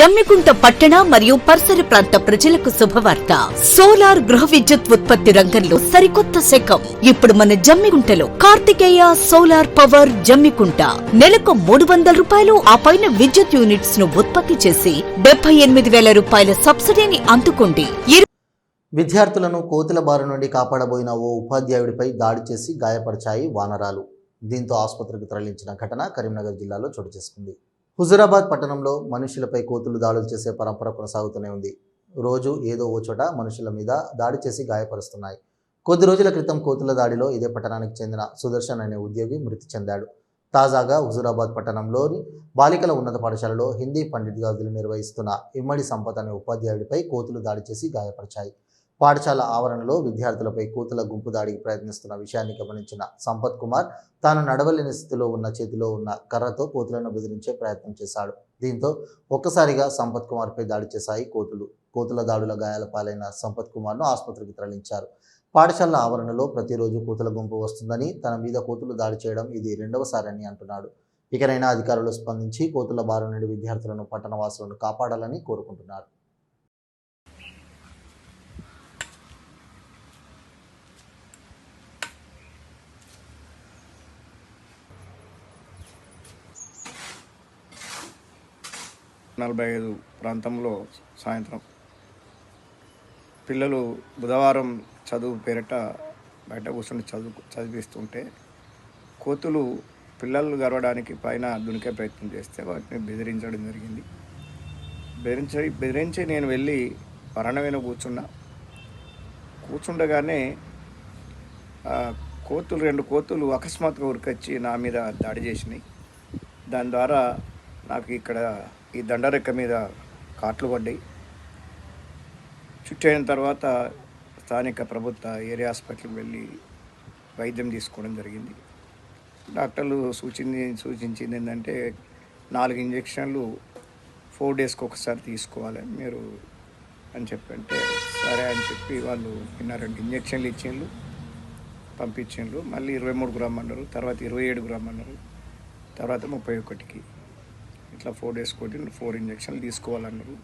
జమ్మికుంట పట్టణ మరియు పరిసర ప్రాంత ప్రజలకు శుభవార్త. సోలార్ గృహ విద్యుత్ ఉత్పత్తి రంగంలో సరికొత్త శకం. ఇప్పుడు మన జమ్మికుంటలో కార్తికేయ సోలార్ పవర్ జమ్మికుంట. నెలకు మూడు వందల రూపాయలు ఆ పైన విద్యుత్ యూనిట్స్ను ఉత్పత్తి చేసి డెబ్బై ఎనిమిది వేల రూపాయల సబ్సిడీని అందుకోండి. విద్యార్థులను కోతుల బారి నుండి కాపాడబోయిన ఓ ఉపాధ్యాయుడిపై దాడి చేసి గాయపరిచాయి వానరాలు. దీంతో ఆసుపత్రికి తరలించిన ఘటన కరీంనగర్ జిల్లాలో చోటు చేసుకుంది. హుజురాబాద్ పట్టణంలో మనుషులపై కోతులు దాడులు చేసే పరంపర కొనసాగుతూనే ఉంది. రోజు ఏదో ఓ చోట మనుషుల మీద దాడి చేసి గాయపరుస్తున్నాయి. కొద్ది రోజుల క్రితం కోతుల దాడిలో ఇదే పట్టణానికి చెందిన సుదర్శన్ అనే ఉద్యోగి మృతి చెందాడు. తాజాగా హుజురాబాద్ పట్టణంలోని బాలికల ఉన్నత పాఠశాలలో హిందీ పండిట్గా విధులు నిర్వహిస్తున్న ఇమ్మడి సంపత్ అనే ఉపాధ్యాయుడిపై కోతులు దాడి చేసి గాయపరిచాయి. పాఠశాల ఆవరణలో విద్యార్థులపై కోతుల గుంపు దాడికి ప్రయత్నిస్తున్న విషయాన్ని గమనించిన సంపత్ కుమార్ తాను నడవలేని స్థితిలో ఉన్న చేతిలో ఉన్న కర్రతో కోతులను బెదిరించే ప్రయత్నం చేశాడు. దీంతో ఒక్కసారిగా సంపత్ కుమార్పై దాడి చేశాయి కోతులు. కోతుల దాడుల గాయాల పాలైన సంపత్ కుమార్ను ఆసుపత్రికి తరలించారు. పాఠశాల ఆవరణలో ప్రతిరోజు కోతుల గుంపు వస్తుందని తన మీద కోతులు దాడి చేయడం ఇది రెండవసారని అంటున్నాడు. ఇకనైనా అధికారులు స్పందించి కోతుల బారి నుండి విద్యార్థులను పట్టణవాసులను కాపాడాలని కోరుకుంటున్నారు. నలభై ఐదు ప్రాంతంలో సాయంత్రం. పిల్లలు బుధవారం చదువు పేరిట బయట కూర్చొని చదువు చదివిస్తుంటే కోతులు పిల్లలు గరవడానికి పైన దునికే ప్రయత్నం చేస్తే వాటిని బెదిరించడం జరిగింది. బెదిరించి బెదిరించి నేను వెళ్ళి పరణమైన కూర్చున్నా. కూర్చుండగానే కోతులు రెండు కోతులు అకస్మాత్తుగా ఉరికొచ్చి నా మీద దాడి చేసినాయి. దాని ద్వారా నాకు ఇక్కడ ఈ దండరెక్క మీద కాట్లు పడ్డాయి. చుట్టైన తర్వాత స్థానిక ప్రభుత్వ ఏరియా హాస్పిటల్కి వెళ్ళి వైద్యం తీసుకోవడం జరిగింది. డాక్టర్లు సూచింది సూచించింది ఏంటంటే నాలుగు ఇంజక్షన్లు ఫోర్ డేస్కి ఒకసారి తీసుకోవాలి మీరు అని చెప్పంటే సరే అని చెప్పి వాళ్ళు నిన్న రెండు ఇంజక్షన్లు ఇచ్చిండ్రు పంపించిండ్రు. మళ్ళీ ఇరవై మూడు గ్రామ్ అన్నారు తర్వాత ఇరవై ఏడు గ్రామ్ అన్నారు తర్వాత ముప్పై ఒకటికి ఇట్లా ఫోర్ డేస్ కొట్టి ఫోర్ ఇంజక్షన్లు తీసుకోవాలన్నారు.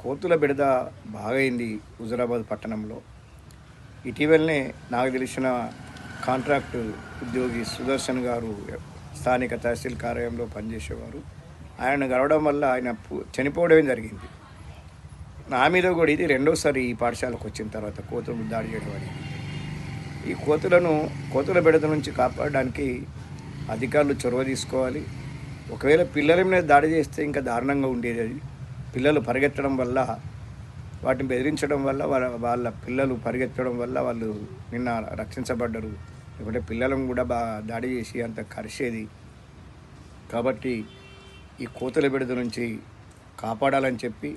కోతుల బిడద బాగైంది అయింది హుజరాబాద్ పట్టణంలో. ఇటీవలనే నాకు తెలిసిన కాంట్రాక్ట్ ఉద్యోగి సుదర్శన్ గారు స్థానిక తహసీల్ కార్యాలయంలో పనిచేసేవారు. ఆయన గడవడం వల్ల ఆయన చనిపోవడమే జరిగింది. నా మీద కూడా ఇది రెండోసారి ఈ పాఠశాలకు వచ్చిన తర్వాత కోతులు దాడి చేయడం అనేది. ఈ కోతులను కోతుల బిడద నుంచి కాపాడడానికి అధికారులు చొరవ తీసుకోవాలి. ఒకవేళ పిల్లల మీద దాడి చేస్తే ఇంకా దారుణంగా ఉండేది అది. పిల్లలు పరిగెత్తడం వల్ల వాటిని బెదిరించడం వల్ల వాళ్ళ వాళ్ళ పిల్లలు పరిగెత్తడం వల్ల వాళ్ళు నిన్న రక్షించబడ్డరు. లేకుంటే పిల్లలను కూడా బాగా దాడి చేసి అంత కరిసేది కాబట్టి ఈ కోతల బిడద నుంచి కాపాడాలని చెప్పి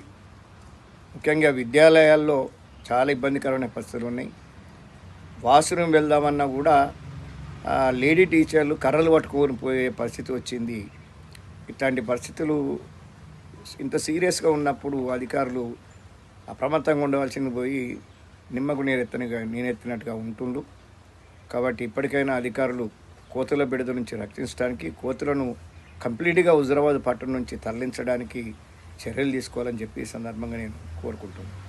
ముఖ్యంగా విద్యాలయాల్లో చాలా ఇబ్బందికరమైన పరిస్థితులు ఉన్నాయి. వాష్రూమ్ వెళ్దామన్నా కూడా లేడీ టీచర్లు కర్రలు పట్టుకొని పోయే పరిస్థితి వచ్చింది. ఇట్లాంటి పరిస్థితులు ఇంత సీరియస్గా ఉన్నప్పుడు అధికారులు అప్రమత్తంగా ఉండవలసింది పోయి నిమ్మకు నీరెత్తనిగా నేనెత్తినట్టుగా ఉంటుండు. కాబట్టి ఇప్పటికైనా అధికారులు కోతుల బిడద నుంచి రక్షించడానికి కోతులను కంప్లీట్గా హుజరాబాద్ పట్టణం నుంచి తరలించడానికి చర్యలు తీసుకోవాలని చెప్పి ఈ సందర్భంగా నేను కోరుకుంటున్నాను.